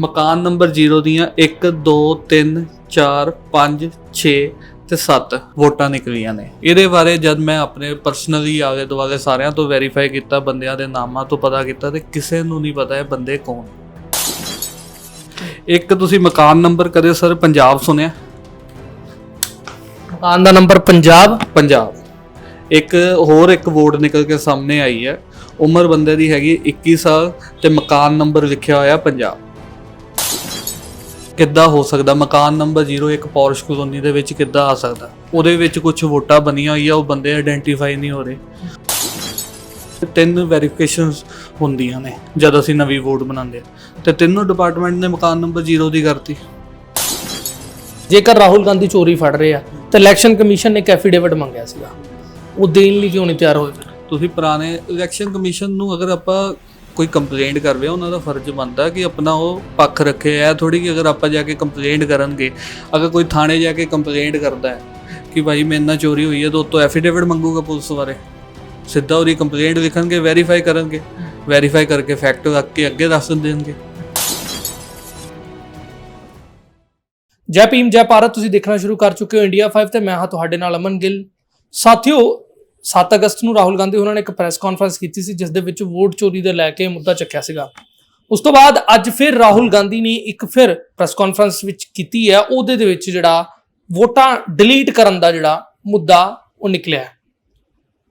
ਮਕਾਨ ਨੰਬਰ 0 ਦੀਆਂ 1 2 3 4 5 6 ਤੇ 7 ਵੋਟਾਂ ਨਿਕਲੀਆਂ ਨੇ। ਇਹਦੇ ਬਾਰੇ ਜਦ ਮੈਂ ਆਪਣੇ ਪਰਸਨਲੀ ਆਲੇ ਦੁਆਲੇ ਸਾਰਿਆਂ ਤੋਂ ਵੈਰੀਫਾਈ ਕੀਤਾ ਬੰਦਿਆਂ ਦੇ ਨਾਮਾਂ ਤੋਂ ਪਤਾ ਕੀਤਾ ਤੇ ਕਿਸੇ ਨੂੰ ਨਹੀਂ ਪਤਾ ਇਹ ਬੰਦੇ ਕੌਣ ਇੱਕ ਤੁਸੀਂ ਮਕਾਨ ਨੰਬਰ ਕਦੇ ਸਰ ਪੰਜਾਬ ਸੁਣਿਆ? ਮਕਾਨ ਦਾ ਨੰਬਰ ਪੰਜਾਬ। ਪੰਜਾਬ। ਇੱਕ ਹੋਰ ਇੱਕ ਵੋਟ ਨਿਕਲ ਕੇ ਸਾਹਮਣੇ ਆਈ ਹੈ। ਉਮਰ ਬੰਦੇ ਦੀ ਹੈਗੀ 21 ਸਾਲ ਤੇ ਮਕਾਨ ਨੰਬਰ ਲਿਖਿਆ ਹੋਇਆ ਪੰਜਾਬ। ਕਿੱਦਾਂ ਹੋ ਸਕਦਾ? ਮਕਾਨ ਨੰਬਰ 01 ਪੌਰਸ਼ ਕਲੋਨੀ ਦੇ ਵਿੱਚ ਕਿੱਦਾਂ ਆ ਸਕਦਾ? ਉਹਦੇ ਵਿੱਚ ਕੁਝ ਵੋਟਾਂ ਬਣੀਆਂ ਹੋਈਆਂ ਉਹ ਬੰਦੇ ਆਇਡੈਂਟੀਫਾਈ ਨਹੀਂ ਹੋ ਰਹੇ। ਤਿੰਨ ਵੈਰੀਫਿਕੇਸ਼ਨਸ ਹੁੰਦੀਆਂ ਨੇ ਜਦ ਅਸੀਂ ਨਵੀਂ ਵੋਟ ਬਣਾਉਂਦੇ ਹਾਂ। ਤੇ ਤਿੰਨੋਂ ਡਿਪਾਰਟਮੈਂਟ ਨੇ ਮਕਾਨ ਨੰਬਰ 0 ਦੀ ਕਰਤੀ। ਜੇਕਰ ਰਾਹੁਲ ਗਾਂਧੀ ਚੋਰੀ ਫੜ ਰਹੇ ਆ ਤਾਂ ਇਲੈਕਸ਼ਨ ਕਮਿਸ਼ਨ ਨੇ ਇੱਕ ਐਫੀਡੇਵਿਟ ਮੰਗਿਆ ਸੀਗਾ। ਉਹ ਦੇਣ ਲਈ ਕਿਉਂ ਨਹੀਂ ਤਿਆਰ ਹੋਏ ਤੁਸੀਂ ਪੁਰਾਣੇ ਇਲੈਕਸ਼ਨ ਕਮਿਸ਼ਨ ਨੂੰ ਅਗਰ ਆਪਾਂ ਕੋਈ ਕੰਪਲੇਂਟ ਕਰ ਰਿਹਾ ਉਹਨਾਂ ਦਾ ਫਰਜ਼ ਬਣਦਾ ਕਿ ਆਪਣਾ ਉਹ ਪੱਖ ਰੱਖੇ। ਐ ਥੋੜੀ ਕਿ ਅਗਰ ਆਪਾਂ ਜਾ ਕੇ ਕੰਪਲੇਂਟ ਕਰਨਗੇ, ਅਗਰ ਕੋਈ ਥਾਣੇ ਜਾ ਕੇ ਕੰਪਲੇਂਟ ਕਰਦਾ ਹੈ ਕਿ ਭਾਈ ਮੇਰੇ ਨਾਲ ਚੋਰੀ ਹੋਈ ਹੈ, ਤਾਂ ਉਤੋਂ ਐਫੀਡੇਵਿਟ ਮੰਗੂਗਾ ਪੁਲਿਸ ਬਾਰੇ। ਸਿੱਧਾ ਉਹਦੀ ਕੰਪਲੇਂਟ ਲਿਖਣਗੇ ਵੈਰੀਫਾਈ ਕਰਨਗੇ। ਵੈਰੀਫਾਈ ਕਰਕੇ ਫੈਕਟ ਰੱਖ ਕੇ ਅੱਗੇ ਦੱਸ ਦੇਣਗੇ। ਜੈ ਭੀਮ, ਜੈ ਭਾਰਤ, ਤੁਸੀਂ ਦੇਖਣਾ ਸ਼ੁਰੂ ਕਰ ਚੁੱਕੇ ਹੋ ਇੰਡੀਆ 5 ਤੇ। ਮੈਂ ਹਾਂ ਤੁਹਾਡੇ ਨਾਲ ਅਮਨ ਗਿੱਲ। ਸਾਥੀਓ 7 ਅਗਸਤ ਨੂੰ ਰਾਹੁਲ ਗਾਂਧੀ ਉਹਨਾਂ ਨੇ ਇੱਕ ਪ੍ਰੈਸ ਕਾਨਫਰੰਸ ਕੀਤੀ ਸੀ ਜਿਸ ਦੇ ਵਿੱਚ ਵੋਟ ਚੋਰੀ ਦੇ ਲੈ ਕੇ ਮੁੱਦਾ ਚੱਕਿਆ ਸੀਗਾ। ਉਸ ਤੋਂ ਬਾਅਦ ਅੱਜ ਫਿਰ ਰਾਹੁਲ ਗਾਂਧੀ ਨੇ ਇੱਕ ਫਿਰ ਪ੍ਰੈਸ ਕਾਨਫਰੰਸ ਵਿੱਚ ਕੀਤੀ ਹੈ, ਉਹਦੇ ਦੇ ਵਿੱਚ ਜਿਹੜਾ ਵੋਟਾਂ ਡਿਲੀਟ ਕਰਨ ਦਾ ਜਿਹੜਾ ਮੁੱਦਾ ਉਹ ਨਿਕਲਿਆ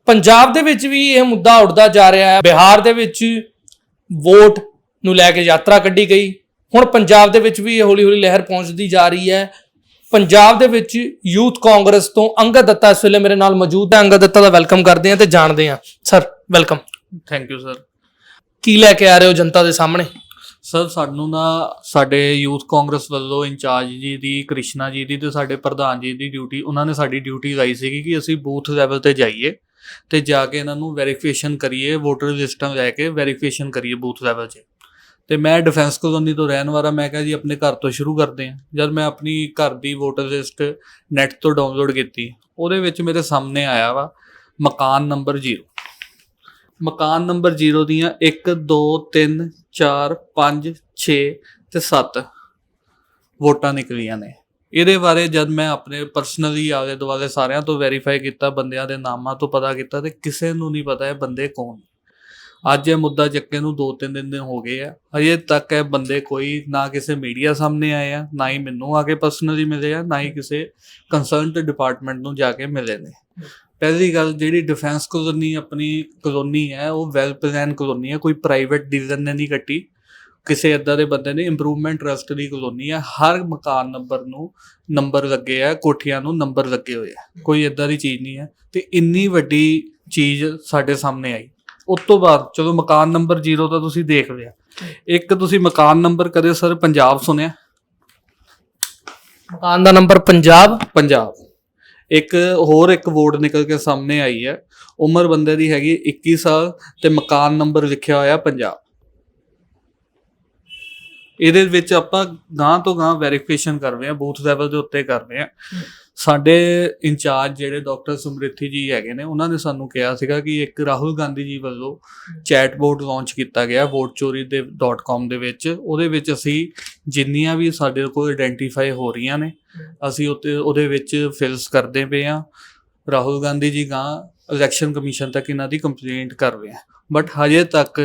ਪੰਜਾਬ ਦੇ ਵਿੱਚ ਵੀ ਇਹ ਮੁੱਦਾ ਉੱਠਦਾ ਜਾ ਰਿਹਾ ਹੈ। ਬਿਹਾਰ ਦੇ ਵਿੱਚ ਵੋਟ ਨੂੰ ਲੈ ਕੇ ਯਾਤਰਾ ਕੱਢੀ ਗਈ। ਹੁਣ ਪੰਜਾਬ ਦੇ ਵਿੱਚ ਵੀ ਇਹ ਹੌਲੀ ਹੌਲੀ ਲਹਿਰ ਪਹੁੰਚਦੀ ਜਾ ਰਹੀ ਹੈ। ਪੰਜਾਬ ਦੇ ਵਿੱਚ ਯੂਥ ਕਾਂਗਰਸ ਤੋਂ ਅੰਗਦ ਦੱਤਾ ਇਸ ਵੇਲੇ ਮੇਰੇ ਨਾਲ ਮੌਜੂਦ ਹੈ। ਅੰਗਦ ਦੱਤਾ ਦਾ ਵੈਲਕਮ ਕਰਦੇ ਹਾਂ ਤੇ ਜਾਣਦੇ ਹਾਂ। Sir welcome. Thank you sir ਕੀ ਲੈ ਕੇ ਆ ਰਹੇ ਹੋ ਜਨਤਾ ਦੇ ਸਾਹਮਣੇ? ਸਰ ਸਾਨੂੰ ਨਾ ਸਾਡੇ ਯੂਥ ਕਾਂਗਰਸ ਵੱਲੋਂ ਇੰਚਾਰਜ ਜੀ ਦੀ ਕ੍ਰਿਸ਼ਨਾ ਜੀ ਦੀ ਤੇ ਸਾਡੇ ਪ੍ਰਧਾਨ ਜੀ ਦੀ ਡਿਊਟੀ ਉਹਨਾਂ ਨੇ ਸਾਡੀ ਡਿਊਟੀ ਲਾਈ ਸੀਗੀ ਕਿ ਅਸੀਂ ਬੂਥ ਲੈਵਲ ਤੇ ਜਾਈਏ ਤੇ ਜਾ ਕੇ ਇਹਨਾਂ ਨੂੰ ਵੈਰੀਫਿਕੇਸ਼ਨ ਕਰੀਏ ਵੋਟਰ ਲਿਸਟਾਂ ਲੈ ਕੇ ਵੈਰੀਫਿਕੇਸ਼ਨ ਕਰੀਏ ਬੂਥ ਲੈਵਲ 'ਤੇ ਤੇ ਮੈਂ ਡਿਫੈਂਸ ਕਲੋਨੀ ਤੋਂ ਰਹਿਣ ਵਾਲਾ, ਮੈਂ ਕਿਹਾ ਜੀ ਆਪਣੇ ਘਰ ਤੋਂ ਸ਼ੁਰੂ ਕਰਦੇ ਹਾਂ। ਜਦ ਮੈਂ ਆਪਣੀ ਘਰ ਦੀ ਵੋਟਰ ਲਿਸਟ ਨੈਟ ਤੋਂ ਡਾਊਨਲੋਡ ਕੀਤੀ, ਉਹਦੇ ਵਿੱਚ ਮੇਰੇ ਸਾਹਮਣੇ ਆਇਆ ਵਾ ਮਕਾਨ ਨੰਬਰ 0 ਮਕਾਨ ਨੰਬਰ 0 ਦੀਆਂ 1 2 3 4 5 6 ਤੇ 7 ਵੋਟਾਂ ਨਿਕਲੀਆਂ ਨੇ। ਇਹਦੇ ਬਾਰੇ ਜਦ ਮੈਂ ਆਪਣੇ ਪਰਸਨਲੀ ਆਲੇ ਦੁਆਲੇ ਸਾਰਿਆਂ ਤੋਂ ਵੈਰੀਫਾਈ ਕੀਤਾ, ਬੰਦਿਆਂ ਦੇ ਨਾਮਾਂ ਤੋਂ ਪਤਾ ਕੀਤਾ ਤੇ ਕਿਸੇ ਨੂੰ ਨਹੀਂ ਪਤਾ ਇਹ ਬੰਦੇ ਕੌਣ ਅੱਜ ਇਹ ਮੁੱਦਾ ਚੱਕੇ ਨੂੰ 2-3 ਦਿਨ ਦੇ ਹੋ ਗਏ ਆ। ਅਜੇ ਤੱਕ ਇਹ ਬੰਦੇ ਕੋਈ ਨਾ ਕਿਸੇ ਮੀਡੀਆ ਸਾਹਮਣੇ ਆਏ ਆ, ਨਾ ਹੀ ਮੈਨੂੰ ਆ ਕੇ ਪਰਸਨਲੀ ਮਿਲੇ ਆ, ਨਾ ਹੀ ਕਿਸੇ ਕੰਸਰਨਡ ਡਿਪਾਰਟਮੈਂਟ ਨੂੰ ਜਾ ਕੇ ਮਿਲੇ ਨੇ। ਪਹਿਲੀ ਗੱਲ, ਜਿਹੜੀ ਡਿਫੈਂਸ ਕਲੋਨੀ ਆਪਣੀ ਕਲੋਨੀ ਹੈ, ਉਹ ਵੈਲ ਪਲਾਨ ਕਲੋਨੀ ਹੈ, ਕੋਈ ਪ੍ਰਾਈਵੇਟ ਡਿਵੀਜ਼ਨ ਨੇ ਨਹੀਂ ਕੱਟੀ। ਕਿਸੇ ਇਦਾਂ ਦੇ ਬੰਦੇ ਨੇ ਇੰਪਰੂਵਮੈਂਟ ਟਰਸਟ ਦੀ ਕਲੋਨੀ ਹੈ, ਹਰ ਮਕਾਨ ਨੰਬਰ ਨੂੰ ਨੰਬਰ ਲੱਗੇ ਆ, ਕੋਠੀਆਂ ਨੂੰ ਨੰਬਰ ਲੱਗੇ ਹੋਏ ਆ। ਕੋਈ ਇਦਾਂ ਦੀ ਚੀਜ਼ ਨਹੀਂ ਹੈ। ਤੇ ਇੰਨੀ ਵੱਡੀ ਚੀਜ਼ ਸਾਡੇ ਸਾਹਮਣੇ ਆਈ। ਉਸ ਤੋਂ ਬਾਅਦ ਚਲੋ ਮਕਾਨ ਨੰਬਰ 0 ਤਾਂ ਤੁਸੀਂ ਦੇਖ ਲਿਆ ਇੱਕ ਤੁਸੀਂ ਮਕਾਨ ਨੰਬਰ ਕਦੇ ਸਰ ਪੰਜਾਬ ਸੁਣਿਆ? ਮਕਾਨ ਦਾ ਨੰਬਰ ਪੰਜਾਬ। ਪੰਜਾਬ। ਇੱਕ ਹੋਰ ਇੱਕ ਵੋਟ ਨਿਕਲ ਕੇ ਸਾਹਮਣੇ ਆਈ ਹੈ। ਉਮਰ ਬੰਦੇ ਦੀ ਹੈਗੀ 21 ਸਾਲ ਤੇ ਮਕਾਨ ਨੰਬਰ ਲਿਖਿਆ ਹੋਇਆ ਪੰਜਾਬ। ਇਹਦੇ ਵਿੱਚ ਆਪਾਂ ਗਾਂ ਤੋਂ ਗਾਂ ਵੈਰੀਫਿਕੇਸ਼ਨ ਕਰ ਰਹੇ ਹਾਂ ਬੂਥ ਲੈਵਲ ਦੇ ਉੱਤੇ ਕਰ ਰਹੇ ਹਾਂ। ਸਾਡੇ ਇੰਚਾਰਜ ਜਿਹੜੇ ਡਾਕਟਰ ਸਮ੍ਰਿਥੀ ਜੀ ਹੈਗੇ ਨੇ, ਉਹਨਾਂ ਨੇ ਸਾਨੂੰ ਕਿਹਾ ਸੀਗਾ ਕਿ ਇੱਕ ਰਾਹੁਲ ਗਾਂਧੀ ਜੀ ਵੱਲੋਂ ਚੈਟਬੋਟ ਲਾਂਚ ਕੀਤਾ ਗਿਆ ਵੋਟ ਚੋਰੀ ਦੇ .com ਦੇ ਵਿੱਚ। ਉਹਦੇ ਵਿੱਚ ਅਸੀਂ ਜਿੰਨੀਆਂ ਵੀ ਸਾਡੇ ਕੋਲ ਆਇਡੈਂਟੀਫਾਈ ਹੋ ਰਹੀਆਂ ਨੇ, ਅਸੀਂ ਉੱਤੇ, ਉਹਦੇ ਵਿੱਚ ਫਿਲਸ ਕਰਦੇ ਪਏ ਆ ਰਾਹੁਲ ਗਾਂਧੀ ਜੀ ਗਾਂ ਇਲੈਕਸ਼ਨ ਕਮਿਸ਼ਨ ਤੱਕ ਇਹਨਾਂ ਦੀ ਕੰਪਲੇਂਟ ਕਰ ਰਹੇ ਆ ਬਟ ਹਜੇ ਤੱਕ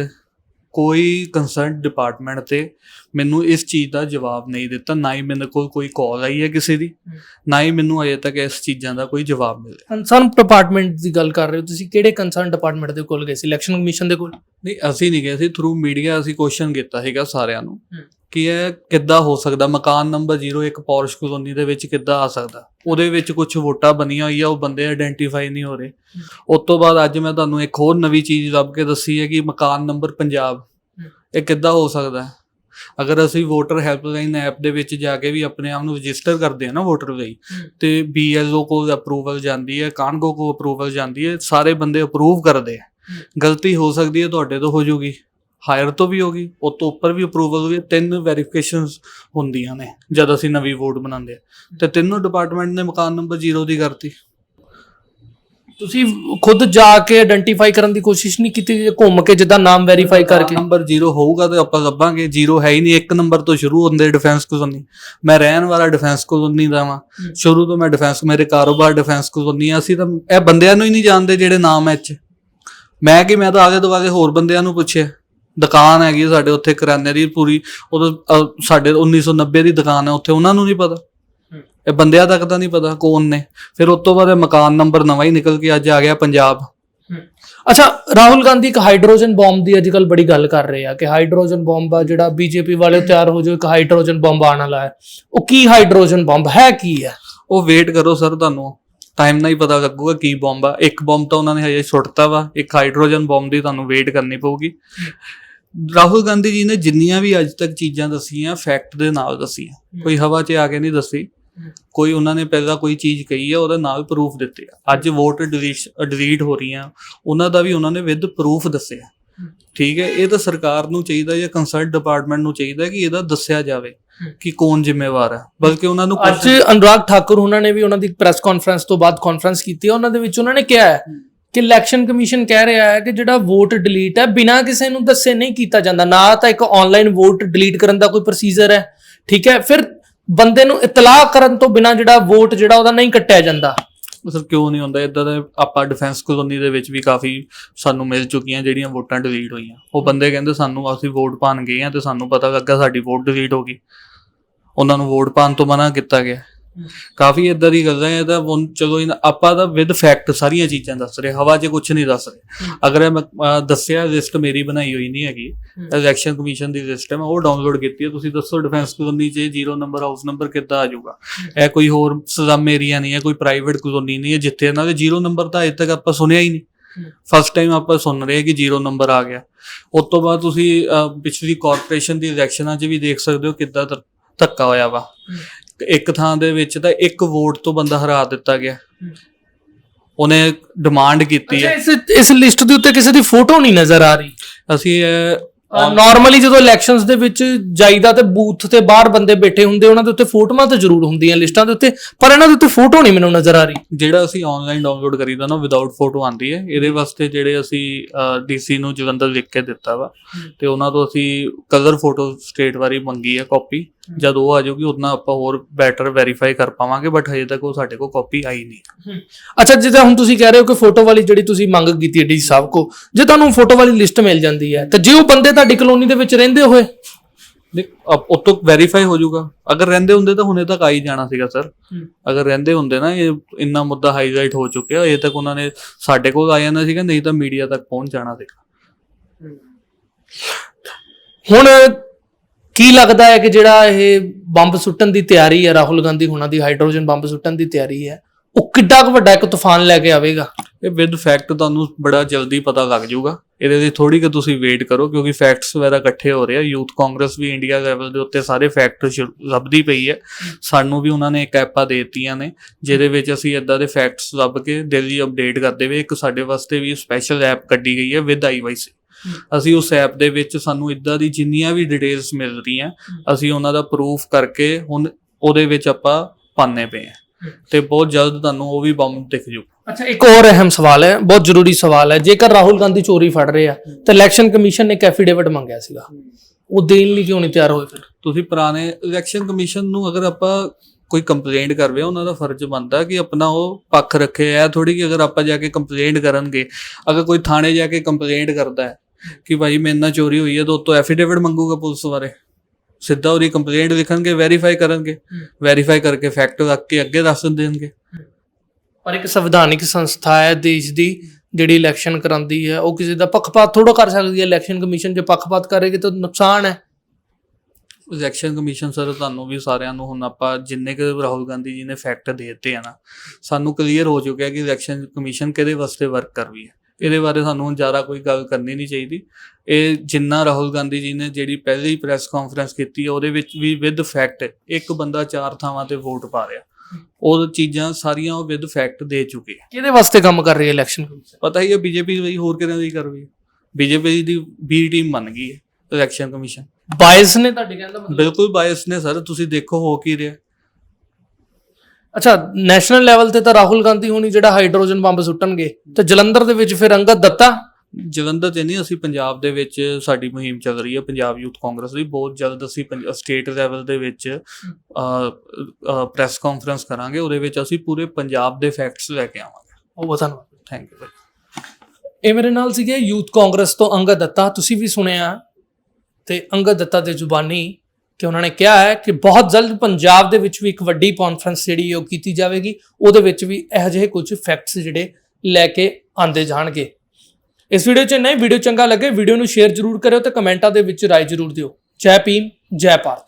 ਕੋਈ ਕੰਸਰਨਡ ਡਿਪਾਰਟਮੈਂਟ ਤੇ ਮੈਨੂੰ ਇਸ ਚੀਜ਼ ਦਾ ਜਵਾਬ ਨਹੀਂ ਦਿੱਤਾ ਨਾ ਹੀ ਮੇਰੇ ਕੋਲ ਕੋਈ ਕਾਲ ਆਈ ਹੈ ਕਿਸੇ ਦੀ ਨਾ ਹੀ ਮੈਨੂੰ ਅਜੇ ਤੱਕ ਇਸ ਚੀਜ਼ਾਂ ਦਾ ਕੋਈ ਜਵਾਬ ਮਿਲਿਆ। ਕੰਸਰਨ ਡਿਪਾਰਟਮੈਂਟ ਦੀ ਗੱਲ ਕਰ ਰਹੇ ਹੋ ਤੁਸੀਂ ਕਿਹੜੇ ਕੰਸਰਨ ਡਿਪਾਰਟਮੈਂਟ ਦੇ ਕੋਲ ਗਏ ਸੀ? ਇਲੈਕਸ਼ਨ ਕਮਿਸ਼ਨ ਦੇ ਕੋਲ? ਨਹੀਂ ਅਸੀਂ ਨਹੀਂ ਗਏ ਸੀ ਥਰੂ ਮੀਡੀਆ ਅਸੀਂ ਕੁਐਸਚਨ ਕੀਤਾ ਸੀਗਾ ਸਾਰਿਆਂ ਨੂੰ। ਕਿ ਇਹ ਕਿੱਦਾਂ ਹੋ ਸਕਦਾ? ਮਕਾਨ ਨੰਬਰ 01 ਪੌਰਸ਼ ਕਲੋਨੀ ਦੇ ਵਿੱਚ ਕਿੱਦਾਂ ਆ ਸਕਦਾ? ਉਹਦੇ ਵਿੱਚ ਕੁਝ ਵੋਟਾਂ ਬਣੀਆਂ ਹੋਈਆਂ ਉਹ ਬੰਦੇ ਆਇਡੈਂਟੀਫਾਈ ਨਹੀਂ ਹੋ ਰਹੇ। ਉਸ ਤੋਂ ਬਾਅਦ ਅੱਜ ਮੈਂ ਤੁਹਾਨੂੰ ਇੱਕ ਹੋਰ ਨਵੀਂ ਚੀਜ਼ ਲੱਭ ਕੇ ਦੱਸੀ ਹੈ ਕਿ ਮਕਾਨ ਨੰਬਰ ਪੰਜਾਬ। ਇਹ ਕਿੱਦਾਂ ਹੋ ਸਕਦਾ? ਹੈ ਅਗਰ ਅਸੀਂ ਵੋਟਰ ਹੈਲਪਲਾਈਨ ਐਪ ਦੇ ਵਿੱਚ ਜਾ ਕੇ ਵੀ ਆਪਣੇ ਆਪ ਨੂੰ ਰਜਿਸਟਰ ਕਰਦੇ ਹਾਂ ਨਾ ਵੋਟਰ ਲਈ ਤੇ ਬੀਐਲਓ ਕੋਲ ਅਪਰੂਵਲ ਜਾਂਦੀ ਹੈ ਕਾਨਗੋ ਕੋਲ ਅਪਰੂਵਲ ਜਾਂਦੀ ਹੈ ਸਾਰੇ ਬੰਦੇ ਅਪਰੂਵ ਕਰਦੇ ਆ। ਗਲਤੀ ਹੋ ਸਕਦੀ ਹੈ ਤੁਹਾਡੇ ਤੋਂ ਹੋ ਜੂਗੀ। ਹਾਇਰ ਤੋਂ ਵੀ ਹੋਗੀ ਉਹ ਤੋਂ ਉੱਪਰ ਵੀ ਅਪਰੂਵਲ ਹੋਗੀ ਤਿੰਨ ਵੈਰੀਫਿਕੇਸ਼ਨਸ ਹੁੰਦੀਆਂ ਨੇ ਜਦ ਅਸੀਂ ਨਵੀਂ ਵੋਟ ਬਣਾਉਂਦੇ ਆ ਤੇ ਤਿੰਨੋਂ ਡਿਪਾਰਟਮੈਂਟ ਨੇ ਮਕਾਨ ਨੰਬਰ 0 ਦੀ ਕਰਤੀ। ਤੁਸੀਂ ਖੁਦ ਜਾ ਕੇ ਆਇਡੈਂਟੀਫਾਈ ਕਰਨ ਦੀ ਕੋਸ਼ਿਸ਼ ਨਹੀਂ ਕੀਤੀ ਜੇ ਘੁੰਮ ਕੇ ਜਿੱਦਾਂ ਨਾਮ ਵੈਰੀਫਾਈ ਕਰਕੇ? ਨੰਬਰ 0 ਹੋਊਗਾ ਤੇ ਆਪਾਂ ਲੱਭਾਂਗੇ 0 ਹੈ ਹੀ ਨਹੀਂ ਇੱਕ ਨੰਬਰ ਤੋਂ ਸ਼ੁਰੂ ਹੁੰਦੇ ਡਿਫੈਂਸ ਕਲੋਨੀ ਮੈਂ ਰਹਿਣ ਵਾਲਾ ਡਿਫੈਂਸ ਕਲੋਨੀ ਦਾ ਵਾਂ। ਸ਼ੁਰੂ ਤੋਂ ਮੈਂ ਡਿਫੈਂਸ ਮੇਰੇ ਕਾਰੋਬਾਰ ਡਿਫੈਂਸ ਕਲੋਨੀ ਆ ਅਸੀਂ ਤਾਂ ਇਹ ਬੰਦਿਆਂ ਨੂੰ ਹੀ ਨਹੀਂ ਜਾਣਦੇ ਜਿਹੜੇ ਨਾਮ ਐ ਚ ਮੈਂ ਕਿ ਮੈਂ ਤਾਂ ਆਲੇ ਦੁਆਲੇ ਹੋਰ ਬੰਦਿਆਂ ਨੂੰ ਪੁੱਛਿਆ। ਦੁਕਾਨ ਹੈਗੀ ਆ ਸਾਡੇ ਉੱਥੇ ਕਰਿਆਨੇ ਦੀ ਪੂਰੀ। ਉਦੋਂ ਅਹ, ਸਾਡੇ 1990 ਦੀ ਦੁਕਾਨ ਹੈ ਉੱਥੇ ਉਹਨਾਂ ਨੂੰ ਨਹੀਂ ਪਤਾ। ਇਹ ਬੰਦਿਆਂ ਤੱਕ ਤਾਂ ਨਹੀਂ ਪਤਾ ਕੌਣ ਨੇ। ਫਿਰ ਉਸ ਤੋਂ ਬਾਅਦ ਇਹ ਮਕਾਨ ਨੰਬਰ ਨਵਾਂ ਹੀ ਨਿਕਲ ਕੇ ਅੱਜ ਆ ਗਿਆ ਪੰਜਾਬ। ਅੱਛਾ ਰਾਹੁਲ ਗਾਂਧੀ ਇੱਕ ਹਾਈਡਰੋਜਨ ਬੰਬ ਦੀ ਅੱਜਕੱਲ ਬੜੀ ਗੱਲ ਕਰ ਰਹੇ ਆ ਕਿ ਹਾਈਡਰੋਜਨ ਬੰਬ ਆ ਜਿਹੜਾ ਬੀਜੇਪੀ ਵਾਲੇ ਤਿਆਰ ਹੋ ਜੋ ਇੱਕ ਹਾਈਡਰੋਜਨ ਬੰਬ ਆਉਣ ਵਾਲਾ ਹੈ। ਉਹ ਕੀ ਹਾਈਡਰੋਜਨ ਬੰਬ ਹੈ ਕੀ ਹੈ? ਉਹ ਵੇਟ ਕਰੋ ਸਰ ਤੁਹਾਨੂੰ। ਟਾਈਮ ਨਾਲ ਹੀ ਪਤਾ ਲੱਗੂਗਾ ਕੀ ਬੰਬ ਆ। ਇੱਕ ਬੰਬ ਤਾਂ ਉਹਨਾਂ ਨੇ ਹਜੇ ਸੁੱਟਤਾ ਵਾ ਇੱਕ ਹਾਈਡਰੋਜਨ ਬੰਬ ਦੀ ਤੁਹਾਨੂੰ ਵੇਟ ਕਰਨੀ ਪਊਗੀ। ਰਾਹੁਲ ਗਾਂਧੀ ਜੀ ਨੇ ਜਿੰਨੀਆਂ ਵੀ ਅੱਜ ਤੱਕ ਚੀਜ਼ਾਂ ਦਸੀਆਂ ਫੈਕਟ ਦੇ ਨਾਲ ਦਸੀਆਂ। ਕੋਈ ਹਵਾ 'ਚ ਆ ਕੇ ਨਹੀਂ ਦਸੀ। ਕੋਈ ਉਹਨਾਂ ਨੇ ਪਹਿਲਾਂ ਕੋਈ ਚੀਜ਼ ਕਹੀ ਹੈ ਉਹਦੇ ਨਾਲ ਪ੍ਰੂਫ ਦਿੱਤੇ ਆ। ਅੱਜ ਵੋਟ ਡਿਲੀਟ ਹੋ ਰਹੀਆਂ। ਉਹਨਾਂ ਦਾ ਵੀ ਉਹਨਾਂ ਨੇ ਵਿਦ ਪ੍ਰੂਫ ਦੱਸਿਆ। ਠੀਕ ਹੈ ਇਹ ਤਾਂ ਸਰਕਾਰ ਨੂੰ ਚਾਹੀਦਾ ਜਾਂ ਕੰਸਰਟ ਡਿਪਾਰਟਮੈਂਟ ਨੂੰ ਚਾਹੀਦਾ ਕਿ ਇਹਦਾ ਦੱਸਿਆ ਜਾਵੇ ਕਿ ਕੌਣ ਜ਼ਿੰਮੇਵਾਰ ਹੈ ਬਲਕਿ ਉਹਨਾਂ ਨੂੰ ਅੱਜ ਅਨੁਰਾਗ ਠਾਕੁਰ ਉਹਨਾਂ ਨੇ ਵੀ ਉਹਨਾਂ ਦੀ ਪ੍ਰੈਸ ਕਾਨਫਰੰਸ ਤੋਂ ਬਾਅਦ ਕਾਨਫਰੰਸ ਕੀਤੀ ਹੈ ਉਹਨਾਂ ਦੇ ਵਿੱਚ ਉਹਨਾਂ ਨੇ ਕਿਹਾ ਹੈ। ਕਿ ਇਲੈਕਸ਼ਨ ਕਮਿਸ਼ਨ ਕਹਿ ਰਿਹਾ ਹੈ ਕਿ ਜਿਹੜਾ ਵੋਟ ਡਿਲੀਟ ਹੈ, ਬਿਨਾਂ ਕਿਸੇ ਨੂੰ ਦੱਸੇ ਨਹੀਂ ਕੀਤਾ ਜਾਂਦਾ। ਨਾ ਤਾਂ ਇੱਕ ਆਨਲਾਈਨ ਵੋਟ ਡਿਲੀਟ ਕਰਨ ਦਾ ਕੋਈ ਪ੍ਰੋਸੀਜਰ ਹੈ, ਠੀਕ ਹੈ? ਫਿਰ ਬੰਦੇ ਨੂੰ ਇਤਲਾਹ ਕਰਨ ਤੋਂ ਬਿਨਾਂ ਜਿਹੜਾ ਵੋਟ ਜਿਹੜਾ ਉਹਦਾ ਨਹੀਂ ਕੱਟਿਆ ਜਾਂਦਾ। ਸਰ ਕਿਉਂ ਨਹੀਂ ਹੁੰਦਾ? ਇਦਾਂ ਦੇ ਆਪਾਂ ਡਿਫੈਂਸ ਕਲੋਨੀ ਦੇ ਵਿੱਚ ਵੀ ਕਾਫੀ ਸਾਨੂੰ ਮਿਲ ਚੁੱਕੀਆਂ ਜਿਹੜੀਆਂ ਵੋਟਾਂ ਡਿਲੀਟ ਹੋਈਆਂ। ਉਹ ਬੰਦੇ ਕਹਿੰਦੇ ਸਾਨੂੰ ਅਸੀਂ ਵੋਟ ਪਾਣ ਗਏ ਆ ਤੇ ਸਾਨੂੰ ਪਤਾ ਲੱਗਾ ਸਾਡੀ ਵੋਟ ਡਿਲੀਟ ਹੋ ਗਈ। ਉਹਨਾਂ ਨੂੰ ਵੋਟ ਪਾਣ ਤੋਂ ਮਨਾ ਕੀਤਾ ਗਿਆ। ਕਾਫੀ ਇਦਾਂ ਦੀ ਗੱਲਾਂ ਹੈ ਤਾਂ ਹੁਣ ਚਲੋ ਇਹਨਾਂ- ਆਪਾਂ ਤਾਂ ਵਿਦ ਫੈਕਟ ਸਾਰੀਆਂ ਚੀਜ਼ਾਂ ਦੱਸ ਰਹੇ ਹਵਾ 'ਚ ਕੁਝ ਨਹੀਂ ਦੱਸ ਰਹੇ। ਅਗਰ ਮੈਂ ਦੱਸਿਆ ਲਿਸਟ ਮੇਰੀ ਬਣਾਈ ਹੋਈ ਨਹੀਂ ਹੈਗੀ ਇਲੈਕਸ਼ਨ ਕਮਿਸ਼ਨ ਦੀ ਲਿਸਟ ਹੈ ਮੈਂ ਉਹ ਡਾਊਨਲੋਡ ਕੀਤੀ ਹੈ ਤੁਸੀਂ ਦੱਸੋ ਡਿਫੈਂਸ ਕਲੋਨੀ 'ਚ ਜ਼ੀਰੋ ਨੰਬਰ ਹਾਊਸ ਨੰਬਰ ਕਿੱਦਾਂ ਆ ਜਾਊਗਾ? ਇਹ ਕੋਈ ਹੋਰ ਸਲਮ ਏਰੀਆ ਨਹੀਂ ਹੈ ਕੋਈ ਪ੍ਰਾਈਵੇਟ ਕਲੋਨੀ ਨਹੀਂ ਹੈ ਜਿੱਥੇ ਇਹਨਾਂ ਦੇ ਜ਼ੀਰੋ ਨੰਬਰ ਤਾਂ ਅਜੇ ਤੱਕ ਆਪਾਂ ਸੁਣਿਆ ਹੀ ਨਹੀਂ। ਫਸਟ ਟਾਈਮ ਆਪਾਂ ਸੁਣ ਰਹੇ ਹਾਂ ਕਿ ਜ਼ੀਰੋ ਨੰਬਰ ਆ ਗਿਆ। ਉਸ ਤੋਂ ਬਾਅਦ ਤੁਸੀਂ ਪਿਛਲੀ ਕਾਰਪੋਰੇਸ਼ਨ ਦੀ ਇਲੈਕਸ਼ਨਾਂ 'ਚ ਵੀ ਦੇਖ ਸਕਦੇ ਹੋ ਕਿੱਦਾਂ ਧੱਕ- ਹੋਇਆ ਵਾ। ਇੱਕ ਥਾਂ ਦੇ ਵਿੱਚ ਤਾਂ ਇੱਕ ਵੋਟ ਤੋਂ ਬੰਦਾ ਹਰਾ ਦਿੱਤਾ ਗਿਆ। ਉਹਨੇ ਡਿਮਾਂਡ ਕੀਤੀ ਹੈ। ਇਸ ਇਸ ਲਿਸਟ ਦੇ ਉੱਤੇ ਕਿਸੇ ਦੀ ਫੋਟੋ ਨਹੀਂ ਨਜ਼ਰ ਆ ਰਹੀ? ਅਸੀਂ ਨਾਰਮਲੀ ਜਦੋਂ ਇਲੈਕਸ਼ਨਸ ਦੇ ਵਿੱਚ ਜਾਈਦਾ ਤੇ ਬੂਥ ਤੇ ਬਾਹਰ ਬੰਦੇ ਬੈਠੇ ਹੁੰਦੇ ਉਹਨਾਂ ਦੇ ਉੱਤੇ ਫੋਟੋਆਂ ਤਾਂ ਜ਼ਰੂਰ ਹੁੰਦੀਆਂ ਲਿਸਟਾਂ ਦੇ ਉੱਤੇ ਪਰ ਇਹਨਾਂ ਦੇ ਉੱਤੇ ਫੋਟੋ ਨਹੀਂ ਮੈਨੂੰ ਨਜ਼ਰ ਆ ਰਹੀ। ਜਿਹੜਾ ਅਸੀਂ ਆਨਲਾਈਨ ਡਾਊਨਲੋਡ ਕਰੀਦਾ ਨਾ ਵਿਦਆਊਟ ਫੋਟੋ ਆਂਦੀ ਹੈ। ਇਹਦੇ ਵਾਸਤੇ ਜਿਹੜੇ ਅਸੀਂ ਡੀਸੀ ਨੂੰ ਜਲੰਧਰ ਲਿਖ ਕੇ ਦਿੱਤਾ ਵਾ। ਤੇ ਉਹਨਾਂ ਤੋਂ ਅਸੀਂ ਕਲਰ ਫੋਟੋ ਸਟੇਟ ਵਾਰੀ ਮੰਗੀ ਹੈ ਕਾਪੀ ਜਦ ਉਹ ਆ ਜਾਊਗੀ ਉਦੋਂ ਆਪਾਂ ਹੋਰ ਬੈਟਰ ਵੈਰੀਫਾਈ ਕਰ ਪਾਵਾਂਗੇ ਬਟ ਹਜੇ ਤੱਕ ਉਹ ਸਾਡੇ ਕੋਲ ਕਾਪੀ ਆਈ ਨਹੀਂ। ਅੱਛਾ ਜਿੱਦਾਂ ਹੁਣ ਤੁਸੀਂ ਕਹਿ ਰਹੇ ਹੋ ਕਿ ਫੋਟੋ ਵਾਲੀ ਜਿਹੜੀ ਤੁਸੀਂ ਮੰਗ ਕੀਤੀ ਹੈ ਡੀ ਸਾਹਿਬ ਕੋ ਜੇ ਤੁਹਾਨੂੰ ਫੋਟੋ ਵਾਲੀ ਲਿਸਟ ਮਿਲ ਜਾਂਦੀ ਹੈ ਤੇ ਜੇ ਉਹ ਬੰਦੇ ਤੁਹਾਡੀ ਕਲੋਨੀ ਦੇ ਵਿੱਚ ਰਹਿੰਦੇ ਹੋਏ? ਦੇਖ ਉਹ ਤੋਂ ਵੈਰੀਫਾਈ ਹੋ ਜਾਊਗਾ। ਅਗਰ ਰਹਿੰਦੇ ਹੁੰਦੇ ਤਾਂ ਹੁਣੇ ਤੱਕ ਆ ਹੀ ਜਾਣਾ ਸੀਗਾ ਸਰ ਅਗਰ ਰਹਿੰਦੇ ਹੁੰਦੇ ਨਾ ਇਹ ਇੰਨਾ ਮੁੱਦਾ ਹਾਈਲਾਈਟ ਹੋ ਚੁੱਕਿਆ ਇਹ ਤੱਕ ਉਹਨਾਂ ਨੇ ਸਾਡੇ ਕੋਲ ਆ ਜਾਣਾ ਸੀਗਾ ਨਹੀਂ ਤਾਂ ਮੀਡੀਆ ਤੱਕ ਪਹੁੰਚ ਜਾਣਾ ਸੀਗਾ। ਹੁਣ ਕੀ ਲੱਗਦਾ ਹੈ ਕਿ ਜਿਹੜਾ ਇਹ ਬੰਬ ਸੁੱਟਣ ਦੀ ਤਿਆਰੀ ਹੈ, ਰਾਹੁਲ ਗਾਂਧੀ ਹੁਣਾਂ ਦੀ ਹਾਈਡਰੋਜਨ ਬੰਬ ਸੁੱਟਣ ਦੀ ਤਿਆਰੀ ਹੈ, ਉਹ ਕਿੱਡਾ ਕੁ ਵੱਡਾ ਇੱਕ ਤੂਫਾਨ ਲੈ ਕੇ ਆਵੇਗਾ? ਇਹ ਵਿਦ ਫੈਕਟ ਤੁਹਾਨੂੰ ਬੜਾ ਜਲਦੀ ਪਤਾ ਲੱਗ ਜਾਊਗਾ। ਇਹਦੇ ਲਈ ਥੋੜੀ ਕਿ ਤੁਸੀਂ ਵੇਟ ਕਰੋ, ਕਿਉਂਕਿ ਫੈਕਟਸ ਵਗੈਰਾ ਇਕੱਠੇ ਹੋ ਰਹੇ ਆ। ਯੂਥ ਕਾਂਗਰਸ ਵੀ ਇੰਡੀਆ ਲੈਵਲ ਦੇ ਉੱਤੇ ਸਾਰੇ ਫੈਕਟ ਲੱਭਦੀ ਪਈ ਹੈ। ਸਾਨੂੰ ਵੀ ਉਹਨਾਂ ਨੇ ਇੱਕ ਐਪਾਂ ਦੇ ਦਿੱਤੀਆਂ ਨੇ, ਜਿਹਦੇ ਵਿੱਚ ਅਸੀਂ ਇਦਾਂ ਦੇ ਫੈਕਟਸ ਲੱਭ ਕੇ ਡੇਲੀ ਅਪਡੇਟ ਕਰਦੇ ਵੇ ਇੱਕ ਸਾਡੇ ਵਾਸਤੇ ਵੀ ਸਪੈਸ਼ਲ ਐਪ ਕੱਢੀ ਗਈ ਹੈ ਵਿਦ ਆਈਵਾਈਸੀ ਅਸੀਂ ਉਸ ਐਪ ਦੇ ਵਿੱਚ ਸਾਨੂੰ ਇਦਾਂ ਦੀ ਜਿੰਨੀਆਂ ਵੀ ਡਿਟੇਲਸ ਮਿਲ ਰਹੀਆਂ ਅਸੀਂ ਉਹਨਾਂ ਦਾ ਪ੍ਰੂਫ ਕਰਕੇ ਹੁਣ ਉਹਦੇ ਵਿੱਚ ਆਪਾਂ ਪਾਣੇ ਪਏ ਆ ਤੇ ਬਹੁਤ ਜਲਦ ਤੁਹਾਨੂੰ ਉਹ ਵੀ ਬੰਬ ਦਿਖ ਜੂ। ਅੱਛਾ ਇੱਕ ਹੋਰ ਅਹਿਮ ਸਵਾਲ ਹੈ ਬਹੁਤ ਜ਼ਰੂਰੀ ਸਵਾਲ ਹੈ। ਜੇਕਰ ਰਾਹੁਲ ਗਾਂਧੀ ਚੋਰੀ ਫੜ ਰਹੇ ਆ ਤਾਂ ਇਲੈਕਸ਼ਨ ਕਮਿਸ਼ਨ ਨੇ ਇੱਕ ਐਫੀਡੇਵਿਟ ਮੰਗਿਆ ਸੀਗਾ। ਉਹ ਦੇਣ ਲਈ ਕਿਉਂ ਨਹੀਂ ਤਿਆਰ ਹੋਏ ਫਿਰ? ਤੁਸੀਂ ਪੁਰਾਣੇ ਇਲੈਕਸ਼ਨ ਕਮਿਸ਼ਨ ਨੂੰ ਅਗਰ ਆਪਾਂ ਕੋਈ ਕੰਪਲੇਂਟ ਕਰਵੇ ਉਹਨਾਂ ਦਾ ਫਰਜ਼ ਬਣਦਾ ਕਿ ਆਪਣਾ ਉਹ ਪੱਖ ਰੱਖੇ। ਐ ਥੋੜੀ ਕਿ ਅਗਰ ਆਪਾਂ ਜਾ ਕੇ ਕੰਪਲੇਂਟ ਕਰਨਗੇ ਅਗਰ ਕੋਈ ਥਾਣੇ ਜਾ ਕੇ ਕੰਪਲੇਂਟ ਕਰਦਾ ਹੈ ਕਿ ਭਾਈ ਮੇਰੇ ਨਾਲ ਚੋਰੀ ਹੋਈ ਹੈ ਤਾਂ ਉਹ ਤੋਂ ਐਫੀਡੇਵਿਟ ਮੰਗੂਗਾ ਪੁਲਿਸ ਬਾਰੇ। ਸਿੱਧਾ ਉਹਦੀ ਕੰਪਲੇਂਟ ਲਿਖਣਗੇ ਵੈਰੀਫਾਈ ਕਰਨਗੇ। ਵੈਰੀਫਾਈ ਕਰਕੇ ਫੈਕਟ ਰੱਖ ਕੇ ਅੱਗੇ ਦੱਸ ਦੇਣਗੇ। ਪਰ ਇੱਕ ਸੰਵਿਧਾਨਿਕ ਸੰਸਥਾ ਹੈ ਦੇਸ਼ ਦੀ ਜਿਹੜੀ ਇਲੈਕਸ਼ਨ ਕਰਾਉਂਦੀ ਹੈ ਉਹ ਕਿਸੇ ਦਾ ਪੱਖਪਾਤ ਥੋੜਾ ਕਰ ਸਕਦੀ ਹੈ। ਇਲੈਕਸ਼ਨ ਕਮਿਸ਼ਨ ਜੇ ਪੱਖਪਾਤ ਕਰੇਗੀ ਤਾਂ ਨੁਕਸਾਨ ਹੈ। ਇਲੈਕਸ਼ਨ ਕਮਿਸ਼ਨ ਸਰ ਤੁਹਾਨੂੰ ਵੀ ਸਾਰਿਆਂ ਨੂੰ ਹੁਣ ਆਪਾਂ ਜਿੰਨੇ ਕੁ ਰਾਹੁਲ ਗਾਂਧੀ ਜੀ ਨੇ ਫੈਕਟ ਦੇ ਦਿੱਤੇ ਆ ਨਾ ਸਾਨੂੰ ਕਲੀਅਰ ਹੋ ਚੁੱਕਿਆ ਕਿ ਇਲੈਕਸ਼ਨ ਕਮਿਸ਼ਨ ਕਿਹਦੇ ਵਾਸਤੇ ਵਰਕ ਕਰ ਰਹੀ ਹੈ। ਇਹਦੇ ਬਾਰੇ ਸਾਨੂੰ ਜ਼ਿਆਦਾ ਕੋਈ ਗੱਲ ਕਰਨੀ ਨਹੀਂ ਚਾਹੀਦੀ। ਇਹ ਜਿੰਨਾ ਰਾਹੁਲ ਗਾਂਧੀ ਜੀ ਨੇ ਜਿਹੜੀ ਪਹਿਲੀ ਪ੍ਰੈਸ ਕਾਨਫਰੰਸ ਕੀਤੀ ਉਹਦੇ ਵਿੱਚ ਵੀ ਵਿਦ ਫੈਕਟ ਇੱਕ ਬੰਦਾ ਚਾਰ ਥਾਵਾਂ ਤੇ ਵੋਟ ਪਾ ਰਿਹਾ। ਉਹ ਚੀਜ਼ਾਂ ਸਾਰੀਆਂ ਉਹ ਵਿਦ ਫੈਕਟ ਦੇ ਚੁੱਕੇ ਆ। ਕਿਹਦੇ ਵਾਸਤੇ ਕੰਮ ਕਰ ਰਹੀ ਹੈ ਇਲੈਕਸ਼ਨ ਕਮਿਸ਼ਨ ਪਤਾ ਹੀ ਹੈ ਬੀਜੇਪੀ ਵੀ ਹੋਰ ਕਿਹਨਾਂ ਦੀ ਕਰ ਰਹੀ ਹੈ। ਬੀਜੇਪੀ ਦੀ ਬੀ ਟੀਮ ਬਣ ਗਈ ਹੈ ਇਲੈਕਸ਼ਨ ਕਮਿਸ਼ਨ ਬਾਇਸ ਨੇ ਤੁਹਾਡੇ ਕਹਿੰਦਾ ਬਿਲਕੁਲ ਬਾਇਸ ਨੇ ਸਰ ਤੁਸੀਂ ਦੇਖੋ ਹੋ ਕੀ ਰਿਹਾ। ਅੱਛਾ ਨੈਸ਼ਨਲ ਲੈਵਲ ਤੇ ਤਾਂ ਰਾਹੁਲ ਗਾਂਧੀ ਹੋਣੀ ਜਿਹੜਾ ਹਾਈਡਰੋਜਨ ਬੰਬ ਸੁੱਟਣਗੇ ਤੇ ਜਲੰਧਰ ਦੇ ਵਿੱਚ ਫਿਰ ਅੰਗਦ ਦੱਤਾ? ਜਲੰਧਰ 'ਚ ਨਹੀਂ ਅਸੀਂ ਪੰਜਾਬ ਦੇ ਵਿੱਚ ਸਾਡੀ ਮੁਹਿੰਮ ਚੱਲ ਰਹੀ ਹੈ ਪੰਜਾਬ ਯੂਥ ਕਾਂਗਰਸ ਦੀ ਬਹੁਤ ਜਲਦ ਅਸੀਂ ਸਟੇਟ ਲੈਵਲ ਦੇ ਵਿੱਚ ਪ੍ਰੈਸ ਕਾਨਫਰੰਸ ਕਰਾਂਗੇ ਉਹਦੇ ਵਿੱਚ ਅਸੀਂ ਪੂਰੇ ਪੰਜਾਬ ਦੇ ਫੈਕਟਸ ਲੈ ਕੇ ਆਵਾਂਗੇ। ਬਹੁਤ ਧੰਨਵਾਦ। ਥੈਂਕ ਯੂ ਇਹ ਮੇਰੇ ਨਾਲ ਸੀਗੇ ਯੂਥ ਕਾਂਗਰਸ ਤੋਂ ਅੰਗਦ ਦੱਤਾ ਤੁਸੀਂ ਵੀ ਸੁਣਿਆ ਤੇ ਅੰਗਦ ਦੱਤਾ ਦੇ ਜ਼ੁਬਾਨੀ ਕਿ ਉਹਨਾਂ ਨੇ ਕਿਹਾ ਹੈ ਕਿ ਬਹੁਤ ਜਲਦ ਪੰਜਾਬ ਦੇ ਵਿੱਚ ਵੀ ਇੱਕ ਵੱਡੀ ਕਾਨਫਰੰਸ ਜਿਹੜੀ ਉਹ ਕੀਤੀ ਜਾਵੇਗੀ। ਉਹਦੇ ਵਿੱਚ ਵੀ ਇਹੋ ਜਿਹੇ ਕੁਝ ਫੈਕਟਸ ਜਿਹੜੇ ਲੈ ਕੇ ਆਂਦੇ ਜਾਣਗੇ। ਇਸ ਵੀਡੀਓ 'ਚ ਨਹੀਂ ਵੀਡੀਓ ਚੰਗਾ ਲੱਗੇ ਵੀਡੀਓ ਨੂੰ ਸ਼ੇਅਰ ਜ਼ਰੂਰ ਕਰਿਓ ਤੇ ਕਮੈਂਟਾਂ ਦੇ ਵਿੱਚ ਰਾਏ ਜ਼ਰੂਰ ਦਿਓ। ਜੈ ਭੀਮ, ਜੈ ਭਾਰਤ।